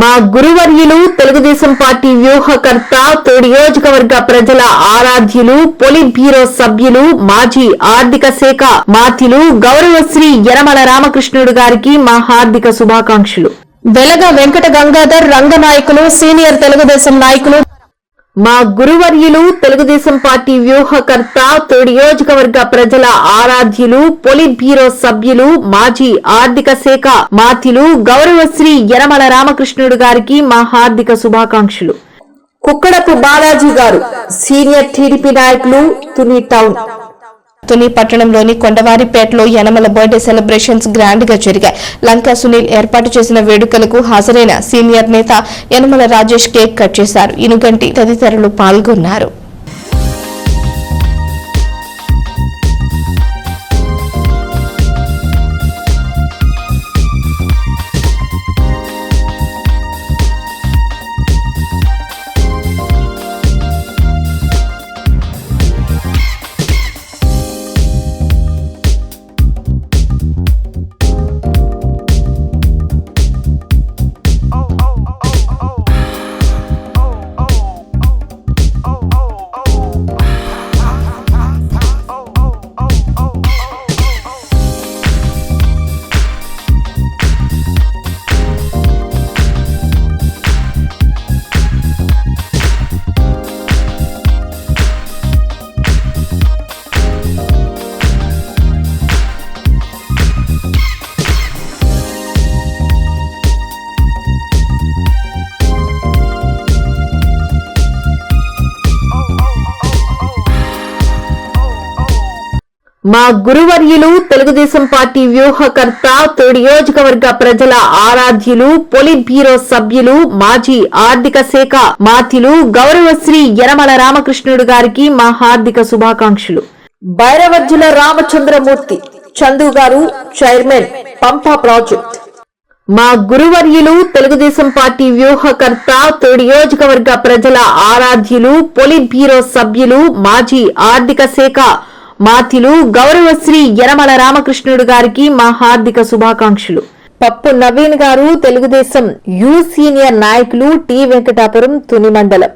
మా గురువర్యులు తెలుగుదేశం పార్టీ వ్యూహకర్త తోడి నియోజకవర్గ ప్రజల ఆరాధ్యులు పొలిట్ బ్యూరో సభ్యులు మాజీ ఆర్థిక శాఖ మాతిలు గౌరవశ్రీ యనమల రామకృష్ణుడు గారికి మా హార్దిక శుభాకాంక్షలు. వెలగ వెంకట గంగాధర్ రంగనాయకులు సీనియర్ తెలుగుదేశం నాయకులు మా గురువర్యులు తెలుగుదేశం పార్టీ వ్యూహకర్త తోడి నియోజకవర్గ ప్రజల ఆరాధ్యులు పొలిట్ బ్యూరో సభ్యులు మాజీ ఆర్థిక శాఖ మాతిలు గౌరవశ్రీ యనమల రామకృష్ణుడు గారికి మా హార్దిక శుభాకాంక్షలు. కుక్కడపు బాలాజీ గారు సీనియర్ టీడీపీ నాయకులు తుని టౌన్. తుని పట్టణంలోని కొండవారిపేటలో యనమల బర్త్డే సెలబ్రేషన్స్ గ్రాండ్గా జరిగాయి. లంకా సునీల్ ఏర్పాటు చేసిన వేడుకలకు హాజరైన సీనియర్ నేత యనమల రాజేష్ కేక్ కట్ చేశారు. ఇనుగంటి తదితరులు పాల్గొన్నారు. మా గురువర్యులు తెలుగుదేశం పార్టీ వ్యూహకర్త నియోజకవర్గ ప్రజల ఆరాధ్యులు పొలిట్ బ్యూరో సభ్యులు మాజీ ఆర్థిక శాఖ మాత్యులు గౌరవశ్రీ యనమల రామకృష్ణుడు గారికి మా హార్దిక శుభాకాంక్షలు. భైరవర్జుల రామచంద్రమూర్తి చందు గారు చైర్మన్ పంపా ప్రాజెక్ట్. మా గురువర్యులు తెలుగుదేశం పార్టీ వ్యూహకర్త నియోజకవర్గ ప్రజల ఆరాధ్యులు పొలిట్ బ్యూరో సభ్యులు మాజీ ఆర్థిక శాఖ మాత్యులు గౌరవశ్రీ యనమల రామకృష్ణుడు గారికి మా హార్దిక శుభాకాంక్షలు. పప్పు నవీన్ గారు తెలుగుదేశం యు సీనియర్ నాయకులు టి వెంకటాపురం తుని మండలం